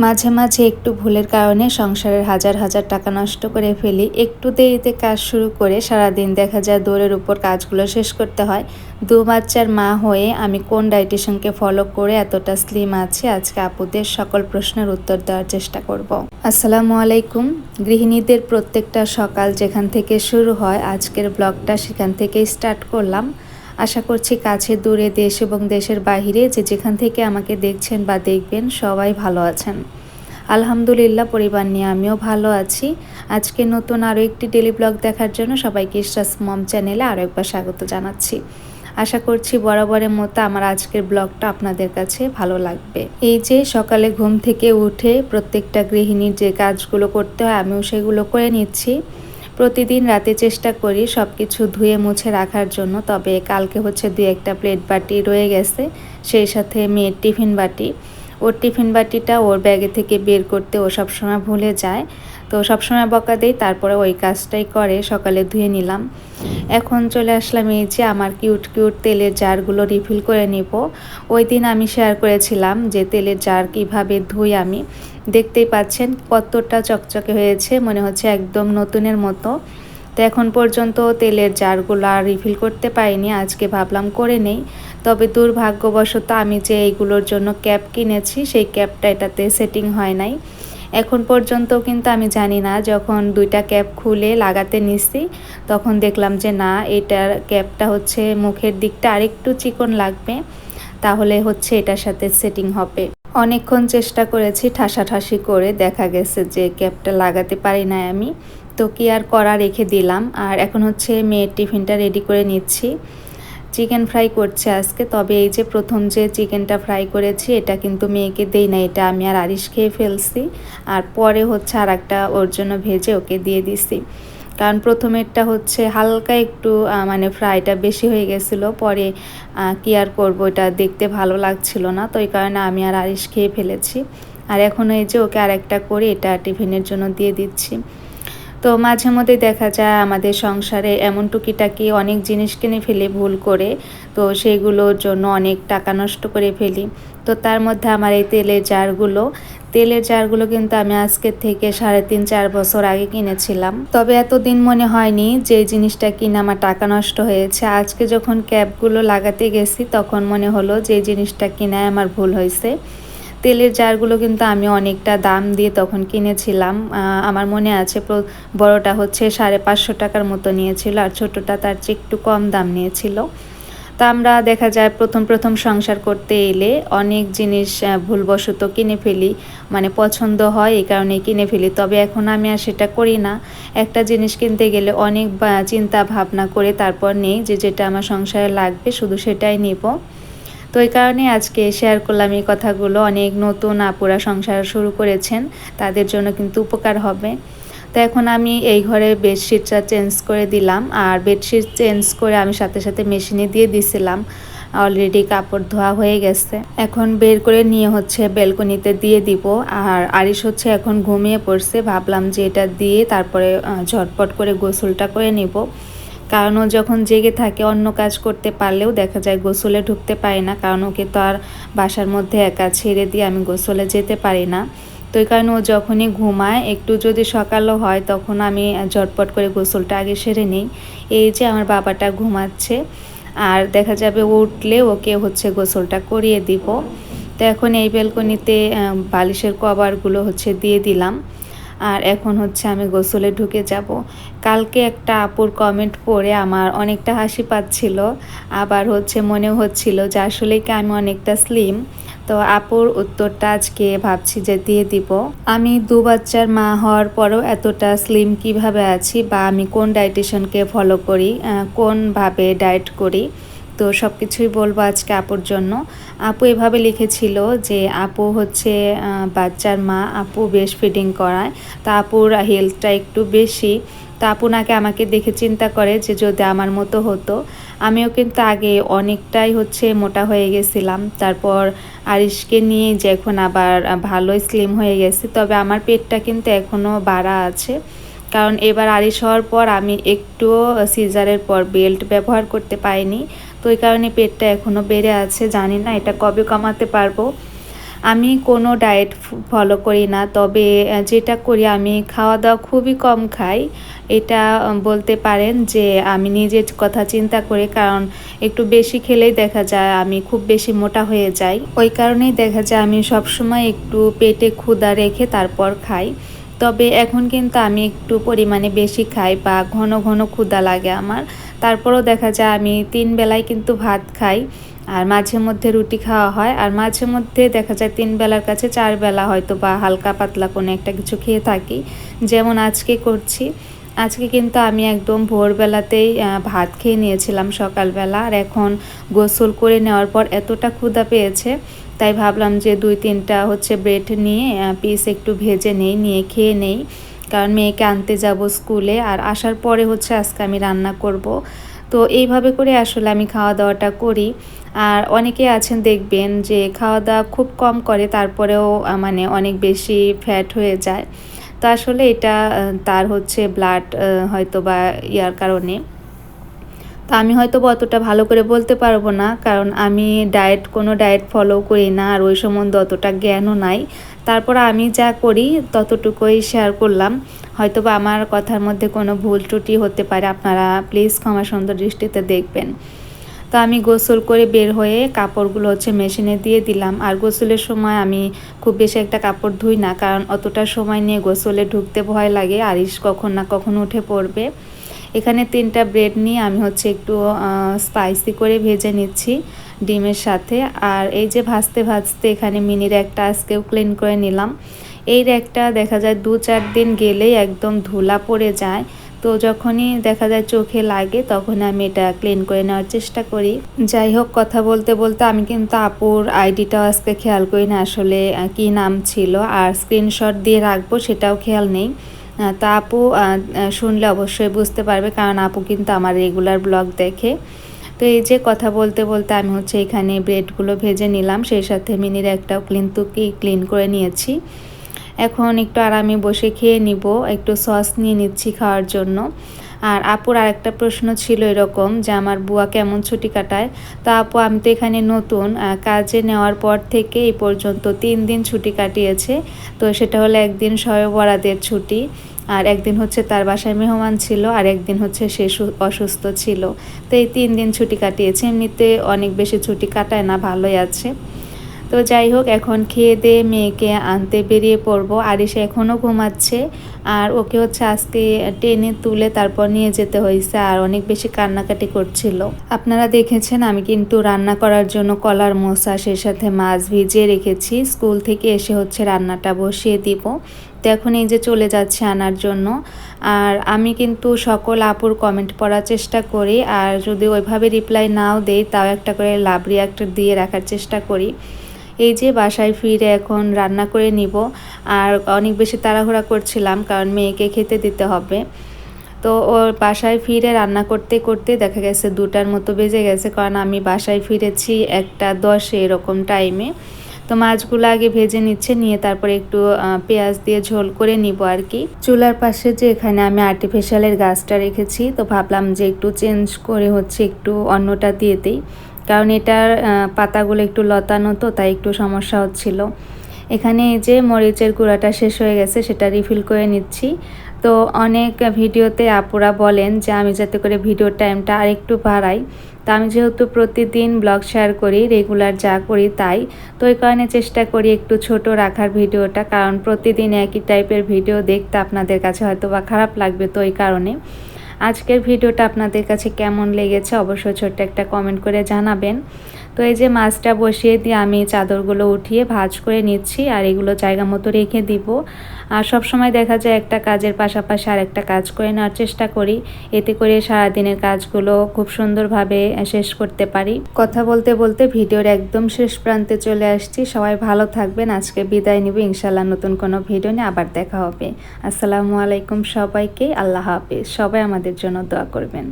মাঝে মাঝে একটু ভুলের কারণে সংসারের হাজার হাজার টাকা নষ্ট করে ফেলি। একটু দেরিতে কাজ শুরু করে সারাদিন দেখা যায় দৌড়ের উপর কাজগুলো শেষ করতে হয়। দু বাচ্চার মা হয়ে আমি কোন ডাইটেশনকে ফলো করে এতটা স্লিম আছি আজকে আপুদের সকল প্রশ্নের উত্তর দেওয়ার চেষ্টা করব। আসসালামু আলাইকুম। গৃহিণীদের প্রত্যেকটা সকাল যেখান থেকে শুরু হয়, আজকের ব্লগটা সেখান থেকেই স্টার্ট করলাম। আশা করছি কাছে দূরে দেশ এবং দেশের বাহিরে যে যেখান থেকে আমাকে দেখছেন বা দেখবেন সবাই ভালো আছেন। আলহামদুলিল্লাহ, পরিবার নিয়ে আমিও ভালো আছি। আজকে নতুন আরও একটি ডেলি ব্লগ দেখার জন্য সবাইকে ইস্টাস মম চ্যানেলে আরও একবার স্বাগত জানাচ্ছি। আশা করছি বরাবরের মতো আমার আজকের ব্লগটা আপনাদের কাছে ভালো লাগবে। এই যে সকালে ঘুম থেকে উঠে প্রত্যেকটা গৃহিণীর যে কাজগুলো করতে হয়, আমিও সেগুলো করে নিচ্ছি। প্রতিদিন রাতে চেষ্টা করি সব কিছু ধুয়ে মুছে রাখার জন্য, তবে কালকে হচ্ছে দুই একটা প্লেট বাটি রয়ে গেছে, সেই সাথে মেয়ের টিফিন বাটি। ওর টিফিন বাটিটা ওর ব্যাগে থেকে বের করতে ও সবসময় ভুলে যায়। তো সবসময় বকা দেই, তারপরে ওই কাজটাই করে, সকালে ধুয়ে নিলাম। এখন চলে আসলাম এই যে আমার কিউট কিউট তেলের জারগুলো রিফিল করে নিব। ওই দিন আমি শেয়ার করেছিলাম যে তেলের জার কীভাবে ধুই আমি। দেখতেই পাচ্ছেন কতটা চকচকে হয়েছে, মনে হচ্ছে একদম নতুনের মতো। তো এখন পর্যন্ত তেলের জারগুলো আর রিফিল করতে পারিনি, আজকে ভাবলাম করে নেই। তবে দুর্ভাগ্যবশত আমি যে এইগুলোর জন্য ক্যাপ কিনেছি, সেই ক্যাপটা এটাতে সেটিং হয় নাই। এখন পর্যন্ত কিন্তু আমি জানি না, যখন দুইটা ক্যাপ খুলে লাগাতে নিছি, তখন দেখলাম যে না, এটার ক্যাপটা হচ্ছে মুখের দিকটা আরেকটু চিকন লাগবে, তাহলে হচ্ছে এটার সাথে সেটিং হবে। অনেকক্ষণ চেষ্টা করেছি ঠাসাঠাসি করে দেখা গেছে যে ক্যাপটা লাগাতে পারি না আমি। তো কি আর করা রেখে দিলাম। আর এখন হচ্ছে মেয়ের টিফিনটা রেডি করে নিচ্ছি। চিকেন ফ্রাই করছে আজকে। তবে এই যে প্রথম যে চিকেনটা ফ্রাই করেছি, এটা কিন্তু মেয়েকে দেই না এটা আমি আর আরিশ খেয়ে ফেলছি। আর পরে হচ্ছে আর একটা ওর জন্য ভেজে ওকে দিয়ে দিছি। কারণ প্রথমেরটা হচ্ছে হালকা একটু মানে ফ্রাইটা বেশি হয়ে গেছিল, পরে কি আর করব এটা দেখতে ভালো লাগছিল না, তো এই কারণে আমি আর আরিশ খেয়ে ফেলেছি। আর এখন এই যে ওকে আরেকটা করে এটা টিফিনের জন্য দিয়ে দিচ্ছি। তো মাঝে মধ্যে দেখা যায় আমাদের সংসারে এমন টুকিটাকি অনেক জিনিস কিনে ফেলি ভুল করে, তো সেগুলোর জন্য অনেক টাকা নষ্ট করে ফেলি। তো তার মধ্যে আমার এই তেলের জারগুলো তেলের জারগুলো কিন্তু আমি আজকের থেকে সাড়ে তিন, চার বছর আগে কিনেছিলাম। তবে এতদিন মনে হয়নি যে জিনিসটা কিনে আমার টাকা নষ্ট হয়েছে। আজকে যখন ক্যাবগুলো লাগাতে গেছি, তখন মনে হলো যে জিনিসটা কিনে আমার ভুল হয়েছে। তেলের জারগুলো কিন্তু আমি অনেকটা দাম দিয়ে তখন কিনেছিলাম। আমার মনে আছে বড়টা হচ্ছে সাড়ে পাঁচশো টাকার মতো নিয়েছিল, আর ছোটোটা তার চেয়ে একটু কম দাম নিয়েছিল। তা আমরা দেখা যায় প্রথম প্রথম সংসার করতে এলে অনেক জিনিস ভুলবশত কিনে ফেলি। মানে পছন্দ হয় এই কারণে কিনে ফেলি। তবে এখন আমি আর সেটা করি না। একটা জিনিস কিনতে গেলে অনেক চিন্তা ভাবনা করে তারপর নেই যে যেটা আমার সংসারে লাগবে শুধু সেটাই নিব। তো এই কারণে আজকে শেয়ার করলাম এই কথাগুলো। অনেক নতুন আপুরা সংসার শুরু করেছেন। তাদের জন্য কিন্তু উপকার হবে। তো এখন আমি এই ঘরে বেডশিটটা চেঞ্জ করে দিলাম। আর বেডশিট চেঞ্জ করে আমি সাথে সাথে মেশিনে দিয়ে দিছিলাম। অলরেডি কাপড় ধোয়া হয়ে গেছে। এখন বের করে নিয়ে হচ্ছে বেলকনিতে দিয়ে দিব। আর আরিশ হচ্ছে এখন ঘুমিয়ে পড়ছে। ভাবলাম যে এটা দিয়ে তারপরে ঝটপট করে গোসলটা করে নিব। কারণ ও যখন জেগে থাকে অন্য কাজ করতে পারলেও দেখা যায় গোসলে ঢুকতে পারে না। কারণ ওকে তো আর বাসার মধ্যে একা ছেড়ে দিয়ে আমি গোসলে যেতে পারি না। তো এই কারণে ও যখনই ঘুমায়, একটু যদি সকালও হয়, তখন আমি ঝটপট করে গোসলটা আগে সেরে নিই। এই যে আমার বাবাটা ঘুমাচ্ছে, আর দেখা যাবে ও উঠলে ওকে হচ্ছে গোসলটা করিয়ে দিব। তো এখন এই বেলকনিতে বালিশের কভারগুলো হচ্ছে দিয়ে দিলাম। আর এখন হচ্ছে আমি গোসলে ঢুকে যাব। কালকে একটা আপুর কমেন্ট পড়ে আমার অনেকটা হাসি পাচ্ছিল। আবার হচ্ছে মনে হচ্ছিল যে আসলে কি আমি অনেকটা স্লিম তো আপুর উত্তরটা আজকে ভাবছি যে দিয়ে দিব। আমি দু বাচ্চার মা হওয়ার পরও এতটা স্লিম কীভাবে আছি বা আমি কোন ডায়েটিশনকে ফলো করি কোনভাবে ডায়েট করি? তো সব কিছুই বলব আজকে আপুর জন্য। আপু এভাবে লিখেছিল যে, আপু হচ্ছে বাচ্চার মা, আপু বেশ ফিডিং করায়, তা আপুর হেলথটা একটু বেশি। তা আপু নাকি আমাকে দেখে চিন্তা করে যে, যদি আমার মতো হতো, আমিও কিন্তু আগে অনেকটাই হচ্ছে মোটা হয়ে গেছিলাম। তারপর আরিশকে নিয়ে যে এখন আবার ভালোই স্লিম হয়ে গেছে, তবে আমার পেটটা কিন্তু এখনও বাড়া আছে। কারণ এবার আরিশ হওয়ার পর আমি একটুও সিজারের পর বেল্ট ব্যবহার করতে পাইনি তো ওই কারণে পেটটা এখনও বেড়ে আছে, জানি না এটা কবে কমাতে পারব। আমি কোনো ডায়েট ফলো করি না, তবে যেটা করি আমি খাওয়া দাওয়া খুবই কম খাই। এটা বলতে পারেন যে আমি নিজের কথা চিন্তা করি, কারণ একটু বেশি খেলেই দেখা যায় আমি খুব বেশি মোটা হয়ে যাই। ওই কারণেই দেখা যায় আমি সবসময় একটু পেটে ক্ষুধা রেখে তারপর খাই। তবে এখন কিন্তু আমি একটু পরিমাণে বেশি খাই বা ঘন ঘন ক্ষুধা লাগে আমার। তারপরও দেখা যায় আমি তিন বেলায় কিন্তু ভাত খাই, আর মাঝে মধ্যে রুটি খাওয়া হয়, আর মাঝে মধ্যে দেখা যায় তিন বেলার কাছে চার বেলা হয়তো বা হালকা পাতলা কোনো একটা কিছু খেয়ে থাকি। যেমন আজকে করছি, আজকে কিন্তু আমি একদম ভোরবেলাতেই ভাত খেয়ে নিয়েছিলাম সকালবেলা, আর এখন গোসল করে নেওয়ার পর এতটা ক্ষুদা পেয়েছে তাই ভাবলাম যে দুই তিনটা হচ্ছে ব্রেড নিয়ে পিস একটু ভেজে নেই, নিয়ে খেয়ে নেই। কারণ মেয়েকে আনতে যাব স্কুলে আর আসার পরে হচ্ছে আজকে আমি রান্না করব। তো এইভাবে করে আসলে আমি খাওয়া দাওয়াটা করি। আর অনেকে আছেন দেখবেন যে খাওয়া দাওয়া খুব কম করে, তারপরেও মানে অনেক বেশি ফ্যাট হয়ে যায়। তো আসলে এটা তার হচ্ছে ব্লাড হয়তো বা ইয়ার কারণে। তো আমি হয়তো অতটা ভালো করে বলতে পারব না, কারণ আমি ডায়েট কোনো ডায়েট ফলো করি না আর ওই সম্বন্ধে অতটা জ্ঞানও নাই। তারপর আমি যা করি ততটুকুই শেয়ার করলাম। হয়তো বা আমার কথার মধ্যে কোনো ভুল ত্রুটি হতে পারে, আপনারা প্লিজ ক্ষমা সুন্দর দৃষ্টিতে দেখবেন। তো আমি গোসল করে বের হয়ে কাপড়গুলো হচ্ছে মেশিনে দিয়ে দিলাম। আর গোসলের সময় আমি খুব বেশি একটা কাপড় ধুই না, কারণ অতটা সময় নিয়ে গোসলে ঢুকতে ভয় লাগে আরিস কখন না কখন উঠে পড়বে। এখানে তিনটা ব্রেড নিয়ে আমি হচ্ছে একটু স্পাইসি করে ভেজে নিচ্ছি ডিমের সাথে। আর এই যে ভাজতে ভাজতে এখানে মিনি র্যাকটা আজকেও ক্লিন করে নিলাম। এই র্যাকটা দেখা যায় দু চার দিন গেলেই একদম ধুলা পড়ে যায়। তো যখনই দেখা যায় চোখে লাগে তখন আমি এটা ক্লিন করে নেওয়ার চেষ্টা করি। যাই হোক, কথা বলতে বলতে আমি কিন্তু আপুর আইডিটাও আজকে খেয়াল করি না আসলে কি নাম ছিল। আর স্ক্রিনশট দিয়ে রাখব সেটাও খেয়াল নেই। তা আপু শুনলে অবশ্যই বুঝতে পারবে, কারণ আপু কিন্তু আমার রেগুলার ব্লগ দেখে। তো এই যে কথা বলতে বলতে আমি হচ্ছে এখানে ব্রেডগুলো ভেজে নিলাম, সেই সাথে মিনির একটাও ক্লিন তুকি ক্লিন করে নিয়েছি। এখন একটু আরামে বসে খেয়ে নিব, একটু সস নিয়ে নিচ্ছি খাওয়ার জন্য। আর আপুর আর একটা প্রশ্ন ছিল এরকম যে, আমার বুয়া কেমন ছুটি কাটায়? তো আপু, আমি তো এখানে নতুন কাজে নেওয়ার পর থেকে এই পর্যন্ত তিন দিন ছুটি কাটিয়েছে। তো সেটা হলো একদিন শয়ে বরাদের ছুটি, আর একদিন হচ্ছে তার বাসায় মেহমান ছিল, আর একদিন হচ্ছে সে, অসুস্থ ছিল। তো এই তিন দিন ছুটি কাটিয়েছে। এমনিতে অনেক বেশি ছুটি কাটায় না, ভালোই আছে। তো যাই হোক, এখন খেয়ে দিয়ে মেয়েকে আনতে বেরিয়ে পড়ব। আরিসা এখনও ঘুমাচ্ছে আর ওকে হচ্ছে আজকে টেনে তুলে তারপর নিয়ে যেতে হয়েছে আর অনেক বেশি কান্নাকাটি করছিল। আপনারা দেখেছেন, আমি কিন্তু রান্না করার জন্য কলার মশা, সেই সাথে মাছ ভিজিয়ে রেখেছি। স্কুল থেকে এসে হচ্ছে রান্নাটা বসিয়ে দিব। তো এখন এই যে চলে যাচ্ছে আনার জন্য। আর আমি কিন্তু সকল আপুর কমেন্ট পড়ার চেষ্টা করি। আর যদি ওইভাবে রিপ্লাই নাও দেই, তাও একটা করে লাভ রিয়াক্ট দিয়ে রাখার চেষ্টা করি। এই যে বাসায় ফিরে এখন রান্না করে নিব। আর অনেক বেশি তাড়াহুড়া করছিলাম, কারণ মেয়েকে খেতে দিতে হবে। তো ওর বাসায় ফিরে রান্না করতে করতে দেখা গেছে দুটার মতো বেজে গেছে, কারণ আমি বাসায় ফিরেছি একটা দশে এরকম টাইমে তো মাছগুলো আগে ভেজে নিচ্ছে, নিয়ে তারপরে একটু পেঁয়াজ দিয়ে ঝোল করে নিব আর কি। চুলার পাশে যে এখানে আমি আর্টিফিশিয়ালের গাছটা রেখেছি, তো ভাবলাম যে একটু চেঞ্জ করে হচ্ছে একটু অন্যটা দিয়ে দিই। কারণ এটার পাতাগুলো একটু লতানো তো, তাই একটু সমস্যা হচ্ছিল। এখানে এই যে মরিচের গুঁড়াটা শেষ হয়ে গেছে, সেটা রিফিল করে নিচ্ছি। তো অনেক ভিডিওতে আপুরা বলেন যে, আমি যাতে করে ভিডিওর টাইমটা আর একটু বাড়াই। তো আমি যেহেতু প্রতিদিন ব্লগ শেয়ার করি রেগুলার যা করি তাই। তো ওই কারণে চেষ্টা করি একটু ছোট রাখার ভিডিওটা, কারণ প্রতিদিন একই টাইপের ভিডিও দেখতে আপনাদের কাছে হয়তো বা খারাপ লাগবে তো ওই কারণে। আজকের ভিডিওটা আপনাদের কাছে কেমন লেগেছে অবশ্যই ছোট্ট একটা কমেন্ট করে জানাবেন। তো এই যে মাছটা বসিয়ে দিয়ে আমি চাদরগুলো উঠিয়ে ভাজ করে নিচ্ছি, আর এগুলো জায়গা মতো রেখে দিব। আর সব সময় দেখা যায় একটা কাজের পাশাপাশি আর একটা কাজ করে নেওয়ার চেষ্টা করি। এতে করে সারাদিনের কাজগুলো খুব সুন্দরভাবে শেষ করতে পারি। কথা বলতে বলতে ভিডিওর একদম শেষ প্রান্তে চলে আসছি। সবাই ভালো থাকবেন। আজকে বিদায় নিব। ইনশাল্লাহ নতুন কোনো ভিডিও নিয়ে আবার দেখা হবে। আসসালামু আলাইকুম সবাইকে। আল্লাহ হাফিজ। সবাই আমাদের জন্য দোয়া করবেন।